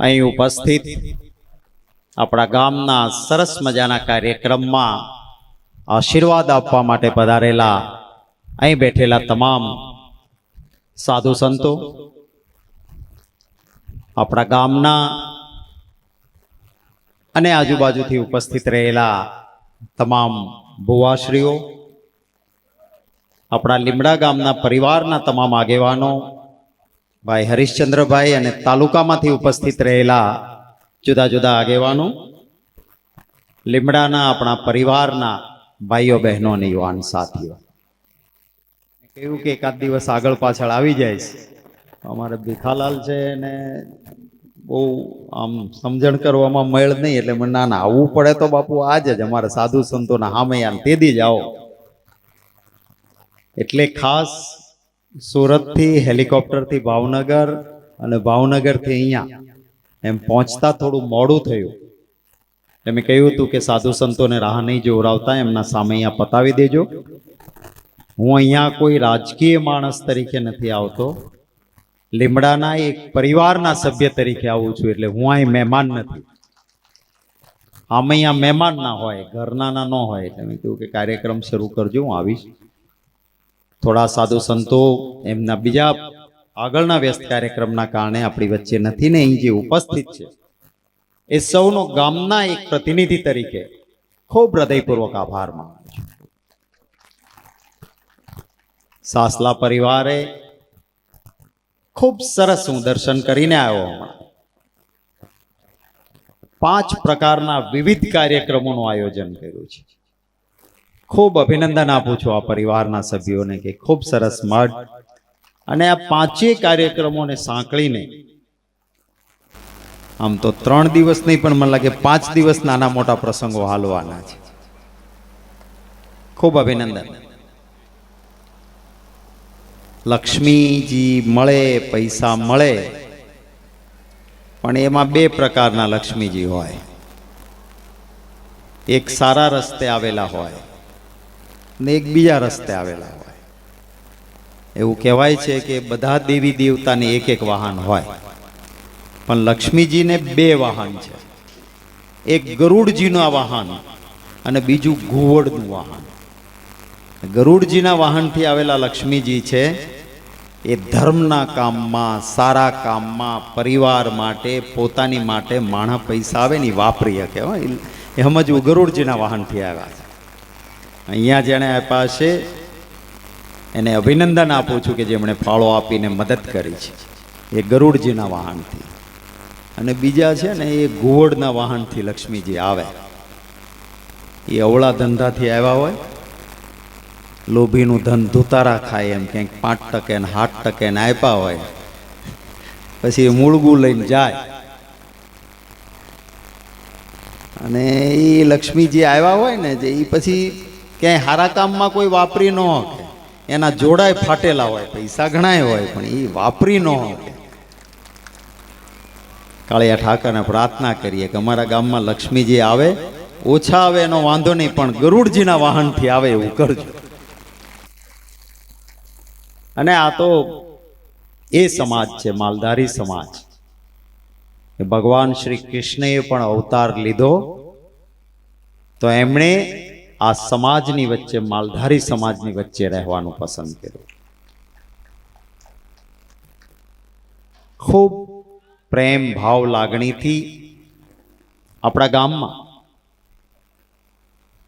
અહીં ઉપસ્થિત આપણા ગામના સરસ મજાના કાર્યક્રમમાં આશીર્વાદ આપવા માટે પધારેલા અહીં બેઠેલા તમામ સાધુ સંતો, આપણા ગામના અને આજુબાજુથી ઉપસ્થિત રહેલા તમામ ભુવાશ્રીઓ, આપણા લીમડા ગામના પરિવારના તમામ આગેવાનો ભાઈ હરીશચંદ્રભાઈ અને તાલુકામાંથી ઉપસ્થિત રહેલા જુદા જુદા આગેવાનો, લીમડાના આપણા પરિવારના ભાઈઓ બહેનો અને યુવાન સાથીઓ. કહ્યું કે એકાદ દિવસ આગળ પાછળ આવી જાય અમારે ભીખાલાલ છે એને બહુ આમ સમજણ કરવામાં મેળ નહીં એટલે મને ના ના આવવું પડે તો બાપુ આજ જ અમારે સાધુ સંતોના હામે આમ તેદી જ આવો. એટલે ખાસ સુરતથી હેલિકોપ્ટરથી ભાવનગર અને ભાવનગરથી અહીંયા. એમ પહોંચતા થોડું મોડું થયું. એમ કહ્યું હતું કે સાધુ સંતોને રાહ નહીં જોવરાવતા એમના સામે અહીંયા પતાવી દેજો. હું અહીંયા કોઈ રાજકીય માણસ તરીકે નથી આવતો. લીમડાના એક પરિવારના સભ્ય તરીકે આવું છું, એટલે હું અહીં મહેમાન નથી. આમ અહીંયા મહેમાન ના હોય ઘરના ના હોય, એટલે મેં કહ્યું કે કાર્યક્રમ શરૂ કરજો, હું આવીશ. થોડા સાધુ સંતો એમના બીજા આગળના વ્યસ્ત કાર્યક્રમના કારણે આપણી વચ્ચે નથી ને અહીં જે ઉપસ્થિત છે. એ સૌનો ગામના એક પ્રતિનિધિ તરીકે ખૂબ હૃદયપૂર્વક આભાર માનું છું. સાસલા પરિવારે ખૂબ સરસ હું દર્શન કરીને આવ્યો હમણાં. પાંચ પ્રકારના વિવિધ કાર્યક્રમોનું આયોજન કર્યું છે. ખૂબ અભિનંદન આપું છું આ પરિવારના સભ્યોને કે ખૂબ સરસ મઠ અને આ પાંચેય કાર્યક્રમોને સાંકળીને. આમ તો ત્રણ દિવસ નહીં, પણ મને લાગે પાંચ દિવસ નાના મોટા પ્રસંગો હાલવાના છે. ખૂબ અભિનંદન. લક્ષ્મીજી મળે, પૈસા મળે, પણ એમાં બે પ્રકારના લક્ષ્મીજી હોય. એક સારા રસ્તે આવેલા હોય. ને એક બીજા રસ્તે આવેલા હોય. એવું કહેવાય છે કે બધા દેવી દેવતાને એક એક વાહન હોય. પણ લક્ષ્મીજીને બે વાહન છે. એક ગરુડજીના વાહન અને બીજું ઘુવડનું વાહન. ગરુડજીના વાહનથી આવેલા લક્ષ્મીજી છે, એ ધર્મના કામમાં, સારા કામમાં, પરિવાર માટે, પોતાની માટે માણા પૈસા આવે ને વાપરી શકે. એ સમજવું, ગરુડજીના વાહનથી આવ્યા અહીંયા જેણે આપ્યા છે. એને અભિનંદન આપું છું કે જેમણે ફાળો આપીને મદદ કરી છે. એ ગરુડજીના વાહનથી. અને બીજા છે ને એ ઘુવડના વાહનથી લક્ષ્મીજી આવે. એ અવળા ધંધાથી આવ્યા હોય. લોભીનું ધન ધુતારા ખાય એમ ક્યાંક પાંચ ટકે ને સાત ટકે ને આપ્યા હોય. પછી એ મૂળગું લઈને જાય. અને એ લક્ષ્મીજી આવ્યા હોય ને જે એ પછી ક્યાંય હારા કામમાં કોઈ વાપરી ન શકે. એના જોડાય ફાટેલા હોય, પૈસા ઘણાય હોય, પણ એ વાપરી ન શકે. કાળિયા ઠાકરને પ્રાર્થના કરીએ કે અમારા ગામમાં લક્ષ્મીજી આવે, ઓછા આવે એનો વાંધો નહીં, પણ ગરુડજીના વાહનથી આવે એવું કરજો. અને આ તો એ સમાજ છે, માલધારી સમાજ. ભગવાન શ્રી કૃષ્ણએ પણ અવતાર લીધો. તો એમણે આ સમાજની વચ્ચે, માલધારી સમાજની વચ્ચે રહેવાનું પસંદ કર્યું. ખૂબ પ્રેમ ભાવ લાગણીથી આપણા ગામમાં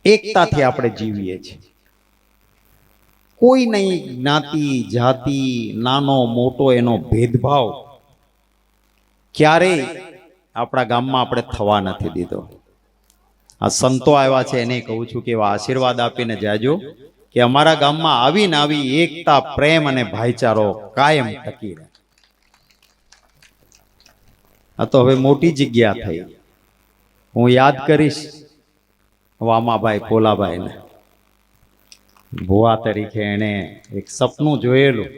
એકતાથી આપણે જીવીએ છીએ. કોઈ નહીં જ્ઞાતિ, જાતિ, નાનો, મોટો એનો ભેદભાવ ક્યારેય આપણા ગામમાં આપણે થવા નથી દીધો. આ સંતો આવ્યા છે, એને કહું છું કે એવા આશીર્વાદ આપીને જાજો કે અમારા ગામમાં આવીને આવી એકતા, પ્રેમ અને ભાઈચારો કાયમ ટકી રહે. આ તો હવે મોટી જગ્યા થઈ. હું યાદ કરીશ વામાભાઈ પોલાભાઈને ભુવા તરીકે એણે એક સપનું જોયેલું.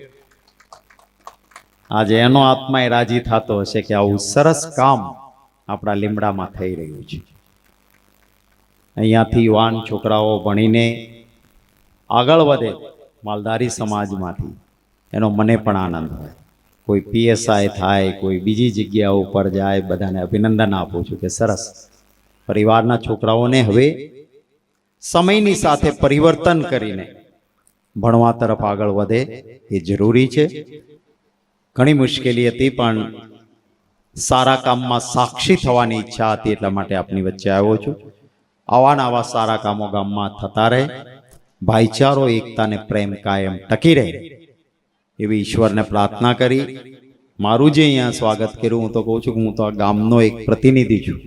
આજે એનો આત્માય રાજી થતો હશે કે આવું સરસ કામ આપણા લીમડામાં થઈ રહ્યું છે. અહીંયાથી યુવાન છોકરાઓ ભણીને આગળ વધે માલધારી સમાજમાંથી. એનો મને પણ આનંદ હોય. કોઈ પીએસઆઈ થાય, કોઈ બીજી જગ્યાઓ ઉપર જાય, બધાને અભિનંદન આપું છું કે સરસ. પરિવારના છોકરાઓને હવે સમયની સાથે પરિવર્તન કરીને ભણવા તરફ આગળ વધે એ જરૂરી છે. ઘણી મુશ્કેલી હતી, પણ સારા કામમાં સાક્ષી થવાની ઈચ્છા હતી એટલા માટે આપની વચ્ચે આવ્યો છું. આવા આવા સારા કામો ગામમાં થતા રહે. ભાઈચારો એકતાને પ્રેમ કાયમ ટકી રહે. એવી ઈશ્વરને પ્રાર્થના કરી. મારું જે અહીંયા સ્વાગત કર્યું, હું તો કહું છું કે હું તો આ ગામનો એક પ્રતિનિધિ છું.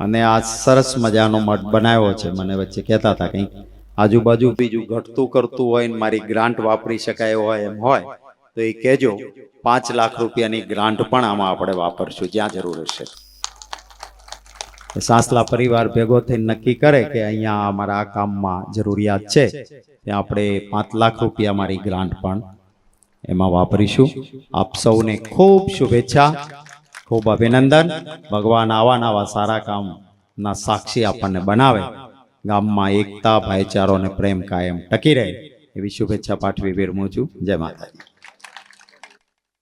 અને આ સરસ મજાનો મઠ બનાવ્યો છે, મને વચ્ચે કહેતા હતા કંઈક. આજુબાજુ બીજું ઘટતું કરતું હોય ને મારી ગ્રાન્ટ વાપરી શકાય હોય એમ હોય, તો એ કહેજો, પાંચ લાખ રૂપિયાની ગ્રાન્ટ પણ આમાં આપણે વાપરશું, જ્યાં જરૂર હશે. સાસલા પરિવાર ભેગો થઈને નક્કી કરે કે અહીંયા અમારા આ કામમાં જરૂરિયાત છે. ત્યાં આપણે પાંચ લાખ રૂપિયા મારી ગ્રાન્ટ પણ એમાં વાપરીશું. આપ સૌને ખૂબ શુભેચ્છા, ખૂબ અભિનંદન. ભગવાન આવા નવા સારા કામના સાક્ષી આપણને બનાવે. ગામમાં એકતા, ભાઈચારો અને પ્રેમ કાયમ ટકી રહે. એવી શુભેચ્છા પાઠવી વિરમું છું. જય માતાજી.